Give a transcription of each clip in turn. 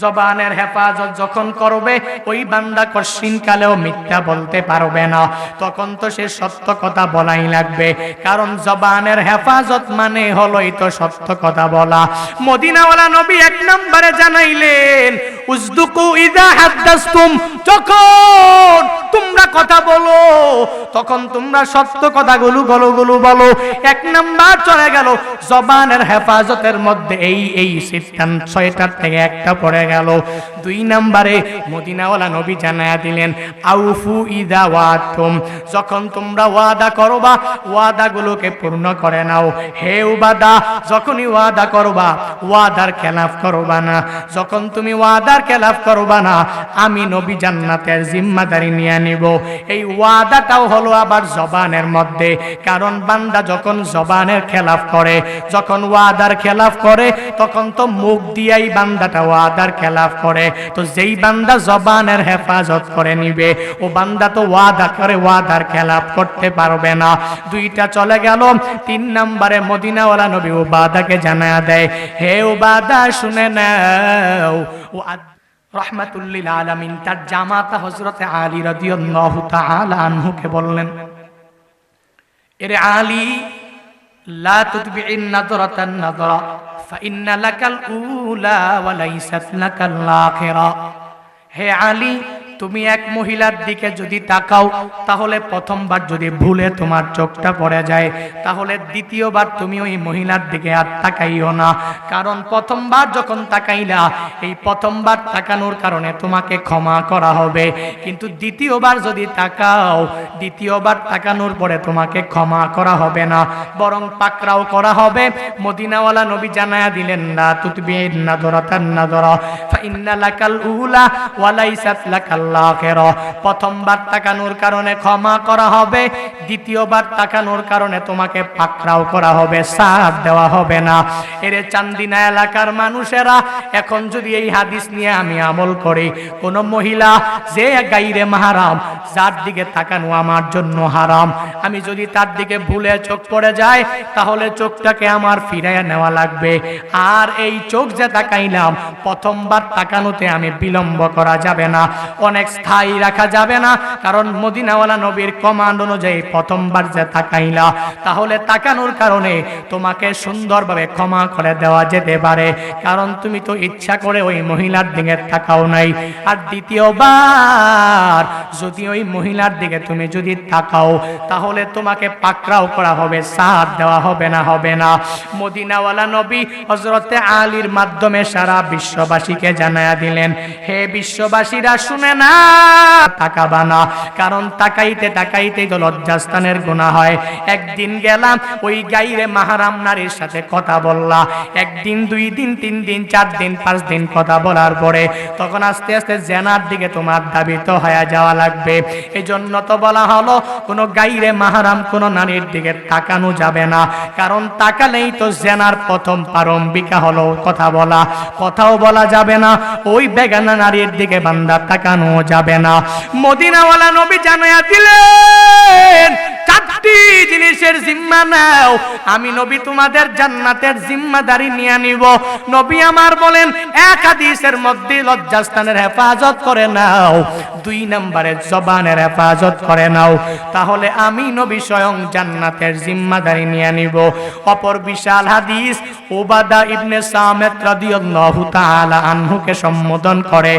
জবানের হেফাজত যখন করবে, ওই বান্দা কশিন কালেও মিথ্যা বলতে পারবে না। তখন তো সে সত্য কথা বলাই লাগবে। কারণ জবানের হেফাজত মানে হলোই তো সত্য কথা বলা। মদিনাওয়ালা নবী এক নম্বরে জানাইলেন উজদুকু ইদা হাদ্দাসতুম, যখন তোমরা কথা বলো, তখন তোমরা সত্য কথাগুলো গলো গুলো বলো। এক নাম্বার চলে গেল, জবানের হেফাজতের মধ্যে এই এই ছয়টার থেকে একটা পড়ে গেল। দুই নাম্বারে মদিনাওয়ালা নবী জানায়া দিলেন, আউফু ইদা ওয়াতুম যখন তোমরা ওয়াদা করবা, ওয়াদাগুলোকে পূর্ণ করে নাও। হে উবাদা, যখনই ওয়াদা করবা, ওয়াদার খেলাফ করবা না। যখন তুমি ওয়াদার খেলাফ করবা না, আমি নবী জান্নাতের জিম্মাদারি নিয়ে নিব। এই ওয়াদাটাও হলো আবার জবানের মধ্যে, কারণ বান্দা যখন জবানের খেলাফ করে, যখন ওয়াদার খেলাফ করে, তখন তো মুখ দিয়াই বান্দাটা ওয়াদার খেলাফ করে। তো যেই বান্দা জবানের হেফাজত করে নিবে, ও বান্দা তো ওয়াদা করে ওয়াদার খেলাফ করতে পারবে না। দুইটা চলে গেল, তিন নম্বরে মদিনাওয়ালা নবী ও বাদাকে জানা দেয়, হে ও বাদা শুনে নাও, ও আদ- রহমাতুল্লিল আলমিন, তার জামাতা হজরতে আলী রাদিয়াল্লাহু তাআলা আনহুকে বললেন, এরে আলী, লা তুতবিইন নাদরাতান নাদরা ফাইন্না লাকাল উলা ওয়া লাইসাত লাকাল হে আলী তুমি এক মহিলার দিকে যদি তাকাও, তাহলে প্রথমবার যদি ভুলে তোমার চোখটা পড়ে যায়, তাহলে দ্বিতীয়বার তুমি ওই মহিলার দিকে আর তাকাইও না। কারণ প্রথমবার যখন তাকাইলা, এই প্রথমবার তাকানোর কারণে তোমাকে ক্ষমা করা হবে। কিন্তু দ্বিতীয়বার যদি তাকাও, দ্বিতীয়বার তাকানোর পরে তোমাকে ক্ষমা করা হবে না। বরং পাকরাও করা হবে। মদিনাওয়ালা নবী জানায়া দিলেন না তুতবিন না দরাতান না দরা ফাইন্না লাকাল উলা ওয়া লাইসাত লাকাল আখিরা প্রথমবার তাকানোর কারণে ক্ষমা করা হবে দ্বিতীয়বার তাকানোর কারণে তোমাকে পাকরাও করা হবে সাথ দেওয়া হবে না। এরে চান্দিনা এলাকার মানুষেরা, এখন যদি এই হাদিস নিয়ে আমি আমল করি, কোন মহিলা যে গাইরে মাহারাম, যার দিকে তাকানো আমার জন্য হারাম। আমি যদি তার দিকে ভুলে চোখ পড়ে যায় তাহলে চোখটাকে আমার ফিরাইয়া নেওয়া লাগবে। আর এই চোখ যে তাকাইলাম প্রথমবার তাকানোতে আমি বিলম্ব করা যাবে না। অনেক স্থায়ী রাখা যাবে না, কারণ মদিনাওয়ালা নবীর কমান্ড অনুযায়ী প্রথমবার যে তাকাইলা, তাহলে তাকানোর কারণে তোমাকে সুন্দরভাবে ক্ষমা করে দেওয়া যেতে পারে, কারণ তুমি তো ইচ্ছা করে ওই মহিলার দিকে তাকাও নাই। আর দ্বিতীয়বার, যদি ওই মহিলার দিকে তুমি যদি তাকাও, তাহলে তোমাকে পাকড়াও করা হবে, সাথ দেওয়া হবে না হবে না। মদিনাওয়ালা নবী হজরতে আলীর মাধ্যমে সারা বিশ্ববাসীকে জানায়া দিলেন, হে বিশ্ববাসীরা, শুনে না তাকাবা না। কারণ তাকাইতে তাকাইতে তো লজ্জাস্থানের গুণা হয়। একদিন গেলাম, ওই গাইরে মাহারাম নারীর সাথে কথা বললা। একদিন, দুই দিন, তিন দিন, চার দিন, পাঁচ দিন কথা বলার পরে তখন আস্তে আস্তে জেনার দিকে তোমার দাবিত হয়ে যাওয়া লাগবে। এই জন্য তো বলা হলো, কোনো গাইরে মাহারাম কোনো নারীর দিকে তাকানো যাবে না। কারণ তাকালেই তো জেনার প্রথম প্রারম্ভিকা হলো কথা বলা। কথাও বলা যাবে না, ওই বেগানা নারীর দিকে বান্দা তাকানো যাবে না। মদিনাওয়ালা নবী জানাইয়া দিলেন চারটি জিনিসের জিম্মা নাও। আমি নবী তোমাদের জান্নাতের জিম্মাদারি নিয়ে নিব। নবী আমার বলেন, এক হাদিসের মধ্যে লজ্জাস্থানের হেফাজত করে নাও। দুই নম্বরে জবানের হেফাজত করে নাও। তাহলে আমি নবী স্বয়ং জান্নাতের জিম্মাদারি নিয়ে নিব। অপর বিশাল হাদিস, ওবাদা ইবনে সামেত রাদিয়াল্লাহু তাআলা আনহুকে সম্বোধন করে।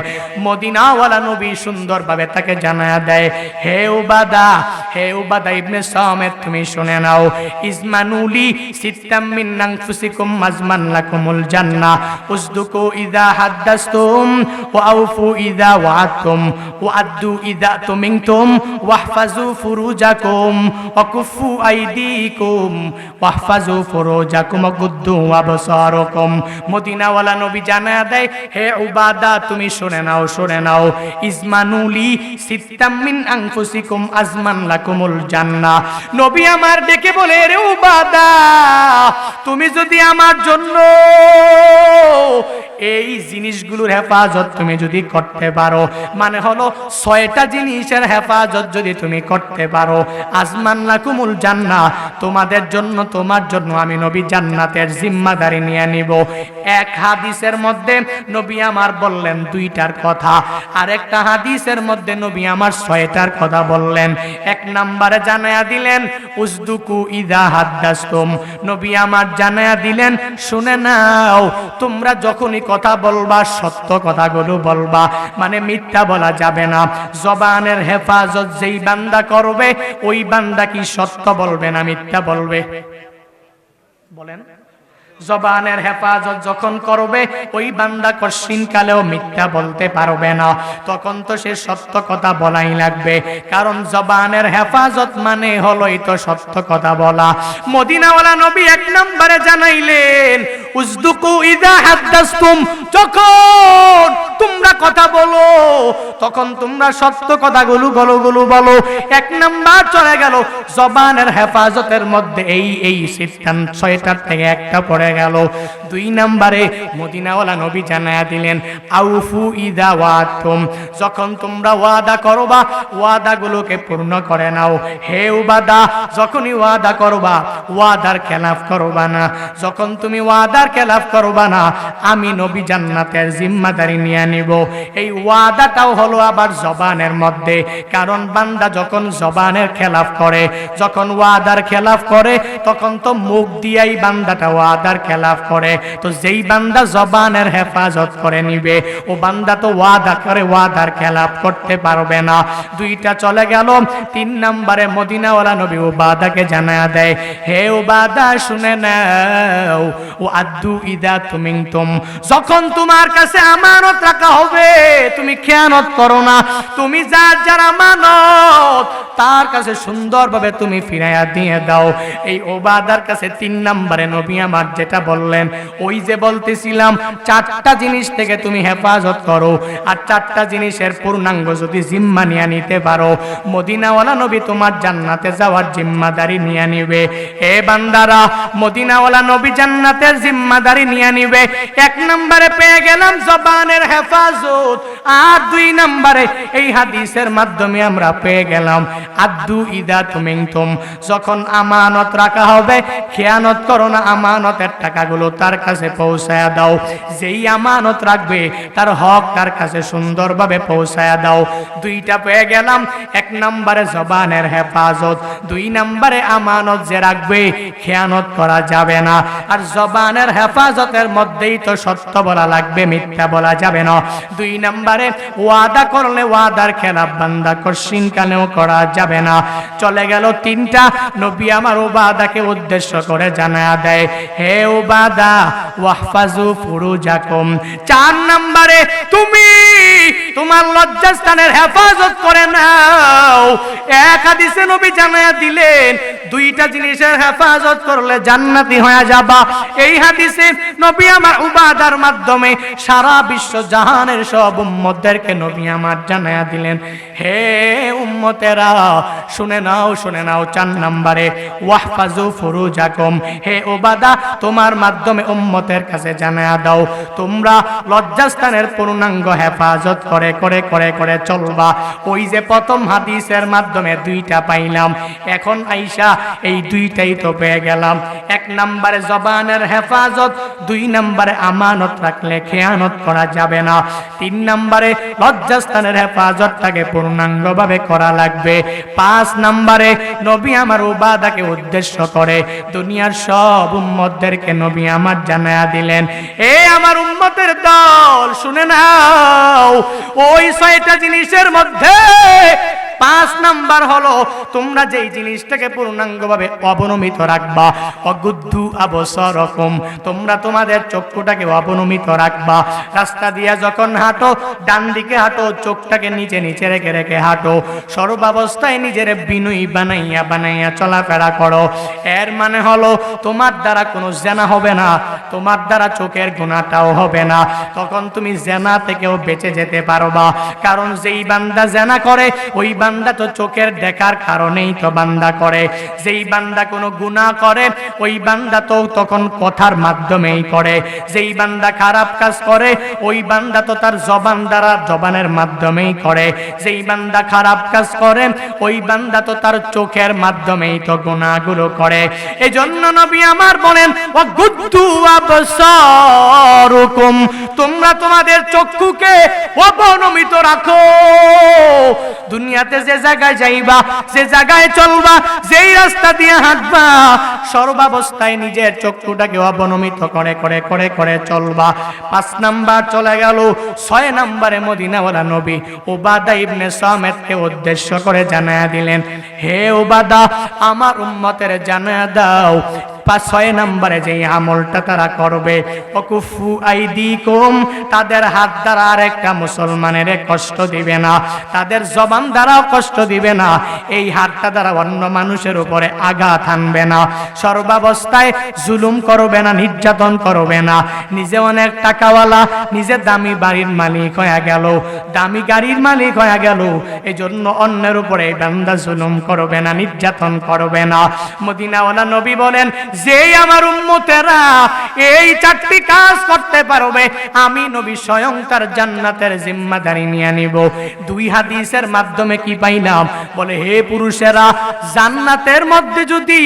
মদিনাওয়ালা নবী সুন্দরভাবে তাকে জানায়া দেয়, হে ওবাদা হে ওবাদা ইবনে সামেত তুমি শুনে নাও। ইসমানুলি সিত্তাম মিন আনফুসিকুম মাজমান লাকুমুল জান্নাহ। উসদুকু ইযা হাদ্দাসতুম ওয়া আউফু ইযা ওয়াআদতুম ওয়া আদ্দু ইযা তুমিনতুম ওয়াহফাজু ফুরুজাকুম ওয়া কুফু আইদিকুম ওয়াহফাজু ফুরুজাকুম ওয়া গুদ্দু আবসারুকুম। মদিনাওয়ালা নবী জানা দেয়, হে উবাদা, তুমি শুনে নাও শুনে নাও। ইসমানুলি সিত্তাম মিন আনফুসিকুম আজমান লাকুমুল জান্নাহ। নবী আমার ডেকে বলে, রে উবাদা, তুমি যদি আমার জন্য এই জিনিসগুলোর হেফাজত তুমি যদি করতে পারো মানে হলো ছয়টা জিনিসের হেফাজত যদি তুমি করতে পারো আজমান্না কুমুল জান্না, তোমাদের জন্য, তোমার জন্য আমি নবী জান্নাতের জিম্মাদারি নিয়ে নিব। এক হাদিসের মধ্যে নবী আমার বললেন দুইটার কথা আর একটা হাদিসের মধ্যে নবী আমার ছয়টার কথা বললেন। এক নাম্বারে জানায়া দিলেন উজদুকু ইদা হাদ্দাস্তুম। নবী আমার জানায়া দিলেন, শুনে নাও, তোমরা যখনই কথা বলবা, সত্য কথাগুলো বলবা। মানে মিথ্যা বলা যাবে না। জবানের হেফাজত যেই বান্দা করবে, ওই বান্দা কি সত্য বলবে না মিথ্যা বলবে? বলেন জবানের হেফাজত যখন করবে, ওই বান্দা কশিন কালেও মিথ্যা বলতে পারবে না। তখন তো সে সত্য কথা বলাই লাগবে। কারণ জবানের হেফাজত মানে হলোই তো সত্য কথা বলা। মদিনাওয়ালা নবী এক নম্বরে জানাইলেন উজদুকু ইদা হাদ্দাস্তুম, যখন তোমরা কথা বলো, তখন তোমরা সত্য কথাগুলো গলগুলো বলো। এক নাম্বার চলে গেল, জবানের হেফাজতের মধ্যে এই এই সিদ্ধান্ত ছয়টার থেকে একটা পড়ে গেল। দুই নাম্বারে মদিনাওয়ালা নবী জানায়া দিলেন, আউফু ইদা ওয়াতুম যখন তোমরা ওয়াদা করবা, ওয়াদাগুলোকে পূর্ণ করে নাও। হে উবাদা, যখনই ওয়াদা করবা, ওয়াদার খেলাফ করবা না। যখন তুমি ওয়াদার খেলাফ করবা না, আমি নবী জান্নাতের জিম্মাদারি নিয়ে নিব। এই ওয়াদাটাও হলো আবার জবানের মধ্যে। কারণ বান্দা যখন জবানের খেলাফ করে, যখন ওয়াদার খেলাফ করে, তখন তো মুখ দিয়াই বান্দাটা ওয়াদার খেলাফ করে। তো যেই বান্দা জবানের হেফাজত করে নিবে, ও বান্দা তো ওয়াদা করে ওয়াদার খেলাফ করতে পারবে না। দুইটা চলে গেল, তিন নম্বরে মদিনাওয়ালা নবী ও বাদাকে জানা দেয়, হে ও বাদা শুনে নাও, ও আদু ইদা তুমি তুম যখন তোমার কাছে আমানত রাখা হবে, তুমি খেয়ানত করো না। তুমি যার যার আমানত, তার কাছে সুন্দরভাবে তুমি ফিরাইয়া দিয়ে দাও। এই ওবাদার কাছে তিন নম্বরে নবী আমার যেটা বললেন ওই যে বলতেছিলাম, চারটা জিনিস থেকে তুমি হেফাজত করো। আর চারটা জিনিসের পূর্ণাঙ্গ যদি জিম্মা নিয়ে নিতে পারো, মদিনাওয়ালা নবী তোমার জান্নাতে যাওয়ার জিম্মাদারি নিয়ে নিবে। এ বান্দারা, মদিনাওয়ালা নবী জান্নাতের জিম্মাদারি নিয়ে নিবে। এক নম্বরে পেয়ে গেলাম জবানের হেফাজত, আর দুই নম্বরে এই হাদিসের মাধ্যমে আমরা পেয়ে গেলাম, আদু ইদা তুমিংতুম যখন আমানত রাখা হবে, খেয়ানত করো না, আমানতের টাকাগুলো তার কাছে পৌঁছায়া দাও। যেই আমানত রাখবে, তার হক তার কাছে সুন্দরভাবে পৌঁছায়া দাও। দুইটা পেয়ে গেলাম, এক নম্বরে জবানের হেফাজত, দুই নম্বরে আমানত যে রাখবে, খেয়ানত করা যাবে না। আর জবানের হেফাজতের মধ্যেই তো সত্য বলা লাগবে, মিথ্যা বলা যাবে না। দুই নম্বরে, ওয়াদা করলে ওয়াদার খেলাফ বান্দা কশিন কালেও করা যাবে না। চলে গেল তিনটা, নবী আমার ওবাদাকে উদ্দেশ্য করে জানা দেয়, হে ওবাদা ওয়াহফাজু ফুরুজাকুম। চার নম্বরে তুমি তোমার লজ্জাস্থানের হেফাজত করে নাও। এক হাদিসে নবী জানায়া দিলেন, দুইটা জিনিসের হেফাজত করলে জান্নাতি হয়ে যাবা। এই হাদিসে নবী আমার উবাদার মাধ্যমে সারা বিশ্ব জাহানের সব উম্মতদেরকে নবী আমার জানায়া দিলেন, হে উম্মতেরা, শুনে নাও শুনে নাও চার নম্বরে, ওয়াহফাজু ফুরুজাকুম। হে ওবাদা তোমার মাধ্যমে উম্মতের কাছে জানায়া দাও, তোমরা লজ্জাস্থানের পূর্ণাঙ্গ হেফাজত করে করে করে করে চলবা। ওই যে প্রথম হাদিসের মাধ্যমে দুইটা পাইলাম। এখন আইসা এই দুইটাই তো পেয়ে গেলাম। এক নম্বরে জবানের হেফাজত, দুই নম্বরে আমানত রাখলে খেয়ানত করা যাবে না। তিন নম্বরে লজ্জাস্থানের হেফাজতটাকে পূর্ণাঙ্গভাবে করা লাগবে। পাঁচ নম্বরে নবী আমার উবাদাকে উদ্দেশ্য করে, দুনিয়ার সব উম্মতদেরকে নবী আমার জানায়া দিলেন এ আমার উম্মতের দল শুনে নাও ওই ছয়টা জিনিসের মধ্যে পাঁচ নাম্বার হলো, তোমরা যেই জিনিসটাকে পূর্ণাঙ্গভাবে অবনমিত রাখবা, অগুদ্ধু আবসরকম, তোমরা তোমাদের চক্ষুটাকে অবনমিত রাখবা। রাস্তা দিয়া যখন হাঁটো, ডান দিকে হাঁটো, চোখটাকে নিচে নিচে রেখে রেখে হাঁটো। সর্বাবস্থায় নিজের বিনয়ী বানাইয়া বানাইয়া চলাফেরা করো। এর মানে হলো, তোমার দ্বারা কোনো জেনা হবে না, তোমার দ্বারা চোখের গুণাটাও হবে না। তখন তুমি জেনা থেকেও বেঁচে যেতে পারবা। কারণ যেই বান্দা জেনা করে, ওই বান্দা বান্দা তো চোখের দেখার কারণেই তো বান্দা করে। যেই বান্দা কোনো গুনাহ করে, ওই বান্দা তো তখন কথার মাধ্যমেই করে। যেই বান্দা খারাপ কাজ করে, ওই বান্দা তো তার জবান দ্বারা জবানের মাধ্যমেই করে। যেই বান্দা খারাপ কাজ করে, ওই বান্দা তো তার চোখের মাধ্যমেই তো গুনাহগুলো করে। এজন্য নবী আমার বলেন ও গুদ্দু তোমরা তোমাদের চক্ষুকে অবনমিত রাখো। দুনিয়াতে যে জায়গায় যাইবা, যে জায়গায় চলবা, যেই রাস্তা দিয়ে হাঁটবা, সর্বাবস্থায় নিজের চক্ষুটাকে অবনমিত করে করে করে করে চলবা। পাঁচ নাম্বার চলে গেল, ছয় নাম্বারে মদিনাওয়ালা নবী ওবাদা ইবনে সামেদকে উদ্দেশ্য করে জানায়া দিলেন, হে ওবাদা আমার উম্মতের জানায়া দাও পাঁচ ছয় নম্বরে যে আমলটা তারা করবে অকুফু আইদিকুম, তাদের হাত দ্বারা আর একটা মুসলমানের কষ্ট দিবে না, তাদের জবান দ্বারাও কষ্ট দিবে না, এই হাতটা দ্বারা অন্য মানুষের উপরে আঘাত আনবে না, সর্বাবস্থায় জুলুম করবে না, নির্যাতন করবে না, নিজে অনেক টাকাওয়ালা, নিজে দামি বাড়ির মালিক হয়ে গেল, দামি গাড়ির মালিক হয়ে গেল এই জন্য অন্যের উপরে বান্দা জুলুম করবে না, নির্যাতন করবে না। মদিনাওয়ালা নবী বলেন যেই আমার উম্মতেরা এই চারটি কাজ করতে পারবে, আমি নবী স্বয়ং তার জান্নাতের জিম্মাদারি নিয়ে নিব। দুই হাদিসের মাধ্যমে কি পাইলাম? বলে, হে পুরুষেরা, জান্নাতের মধ্যে যদি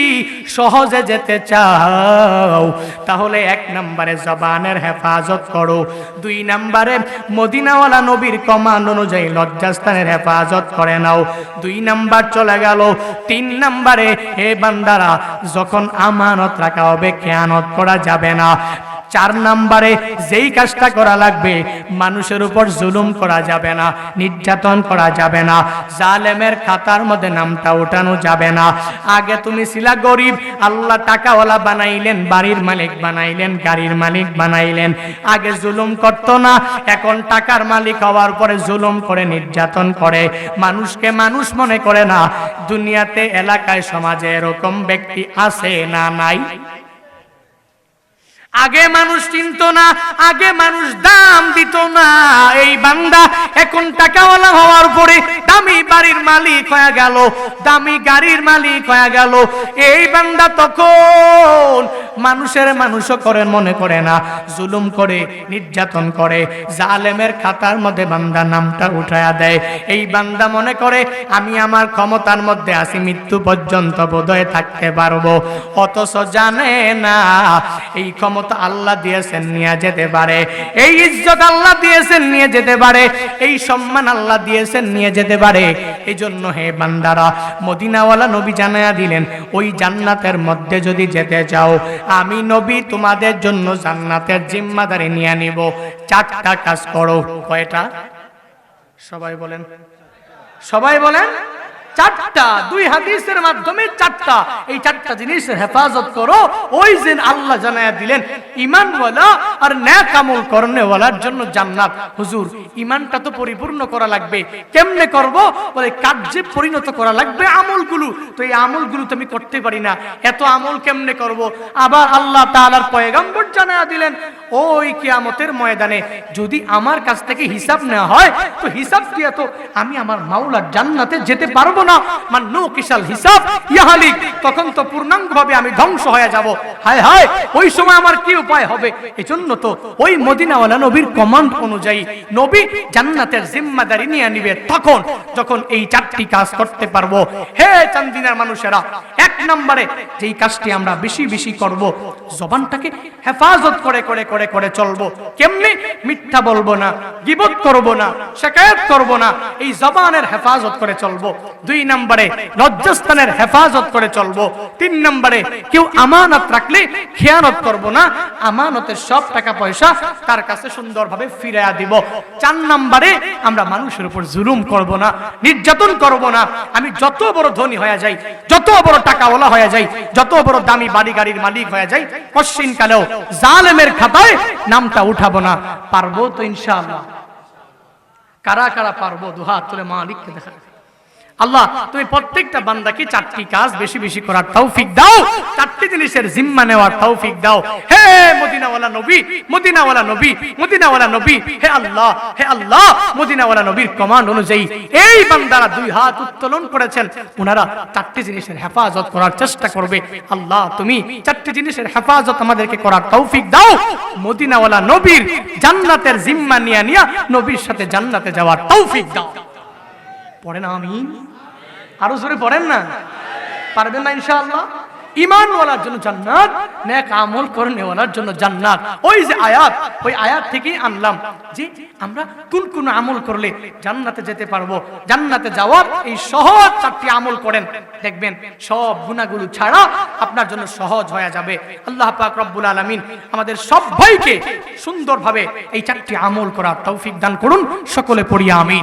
সহজে যেতে চাও, তাহলে এক নম্বরে জবানের হেফাজত করো। দুই নম্বরে মদিনাওয়ালা নবীর কমান্ড অনুযায়ী লজ্জাস্থানের হেফাজত করে নাও। দুই নাম্বার চলে গেল। তিন নাম্বারে, হে বান্দারা, যখন আমানত রাখা হবে খেয়ানত করা যাবে না। চার নাম্বারে যেই কাজটা করা লাগবে, মানুষের উপর জুলুম করা যাবে না, নির্যাতন করা যাবে না, জালেমের খাতার মধ্যে নামটা ওঠানো যাবে না। আগে তুমি ছিলা গরিব, আল্লাহ টাকাওয়ালা বানাইলেন, বাড়ির মালিক বানাইলেন, গাড়ির মালিক বানাইলেন। আগে জুলুম করতো না, এখন টাকার মালিক হওয়ার পরে জুলুম করে, নির্যাতন করে। মানুষকে মানুষ মনে করে না, দুনিয়াতে, এলাকায়, সমাজে এরকম ব্যক্তি আছে না নাই? আগে মানুষ চিনত না, আগে মানুষ দাম দিত না। এই বান্দা এখন টাকাওয়ালা হওয়ার পরে দামি বাড়ির মালিক হয়ে গেল, দামি গাড়ির মালিক হয়ে গেল। এই বান্দা তখন মানুষের মানুষও করে মনে করে না। জুলুম করে, নির্যাতন করে, জালেমের খাতার মধ্যে বান্দা নামটা উঠায়া দেয়। এই বান্দা মনে করে, আমি আমার ক্ষমতার মধ্যে আসি মৃত্যু পর্যন্ত বোধহয় থাকতে পারব। অথচ জানে না, এই ক্ষমতা আল্লাহ দিয়েছেন, নিয়ে যেতে পারে। এই ইজ্জত আল্লাহ দিয়েছেন, নিয়ে যেতে পারে। এই সম্মান আল্লাহ দিয়েছেন, নিয়ে যেতে পারে। এই জন্য হে বান্দারা, মদিনাওয়ালা নবী জানায়া দিলেন, ওই জান্নাতের মধ্যে যদি যেতে চাও আমি নবী, তোমাদের জন্য জান্নাতের জিম্মাদারি নিয়ে নিব। চারটা কাজ করো। কয়টা? সবাই বলেন। সবাই বলেন। চারটা, দুই হাদিসের মাধ্যমে চারটা। এই চারটা জিনিসের হেফাজত করো। ওই দিন আল্লাহ দিলেন, ইমানওয়ালা আর জন্য জান্নাত। হুজুর, ইমানটা তো পরিপূর্ণ করা লাগবে। কেমনে করব? বলে কার্যে পরিণত করা লাগবে আমলগুলো। তো এই আমলগুলো তো আমি করতে পারি না। এত আমল কেমনে করব? আবার আল্লাহ তাআলার পয়গম্বর দিলেন, ওই কিয়ামতের ময়দানে যদি আমার কাছ থেকে হিসাব নেওয়া হয়, তো হিসাব দিয়ে তো আমি আমার মাওলার জান্নাতে যেতে পারব না। মান নো কিসাল হিসাব ইয়াহালিক তখন তো পূর্ণাঙ্গভাবে আমি ধ্বংস হয়ে যাব। হায় হায়, ওই সময় আমার কি উপায় হবে? এজন্য তো ওই মদিনাওয়ালা নবীর কমান্ড অনুযায়ী নবী জান্নাতের জিম্মাদারি নিয়ে নিবে তখন, যখন এই চারটি কাজ করতে পারব। হে চান্দিনার মানুষেরা, এক নম্বরে যেই কাজটি আমরা বেশি বেশি করব, জবানটাকে হেফাজত করে করে করে করে চলবো। কেমনি? মিথ্যা বলব না, গিবত করব না, শেকায়ত করব না, এই জবানের হেফাজত করে চলবো। দুই নম্বরে লজ্জাস্থানের হেফাজত করে চলবো। তিন নম্বরে কেউ আমানত রাখলে খেয়ানত করব না। আমানতের সব টাকা পয়সা তার কাছে সুন্দরভাবে ফিরিয়ে দিব। চার নম্বরে আমরা মানুষের উপর জুলুম করব না, নির্যাতন করব না। আমি যত বড় ধনী হয়ে যাই, যত বড় টাকাওয়ালা হয়ে যাই, যত বড় দামি বাড়ি গাড়ির মালিক হয়ে যাই, কশ্চিন কালেও জালেমের খাতায় নামটা উঠাবো না। পারব তো ইনশাআল্লাহ। কারা কারা পারব? দুহাত তুলে মালিককে দেখা। আল্লাহ, তুমি প্রত্যেকটা বান্দাকে চারটি কাজ বেশি বেশি করার তৌফিক দাও। চারটি জিনিসের জিম্মা নেওয়ার তৌফিক দাও। হে মদিনাওয়ালা নবী মদিনাওয়ালা নবী মদিনাওয়ালা নবী, হে আল্লাহ হে আল্লাহ, মদিনাওয়ালা নবীর কমান্ড অনুযায়ী এই বান্দারা দুই হাত উত্তোলন করেছেন। ওনারা চারটি জিনিসের হেফাজত করার চেষ্টা করবে। আল্লাহ, তুমি চারটি জিনিসের হেফাজত আমাদেরকে করার তৌফিক দাও। মদিনাওয়ালা নবীর জান্নাতের জিম্মা নিয়ে নিয়া নবীর সাথে জান্নাতে যাওয়ার তৌফিক দাও। পড়ে না আমি আরও জোরে পড়েন না? পারবেন না, ইনশাআল্লাহ? জন্য জান্নাত, নেক আমল করনেওয়ালার জন্য জান্নাত। ওই যে আয়াত, ওই আয়াত থেকেই আনলাম যে আমরা কোন কোন আমল করলে জান্নাতে যেতে পারব। জান্নাতে যাওয়ার এই সহজ চারটি আমল করেন। দেখবেন সব গুণাগুলো ছাড়া আপনার জন্য সহজ হয়ে যাবে। আল্লাহ পাক রব্বুল আলামিন আমাদের সবাইকে সুন্দরভাবে এই চারটি আমল করার তৌফিক দান করুন। সকলে পড়িয়া আমিন।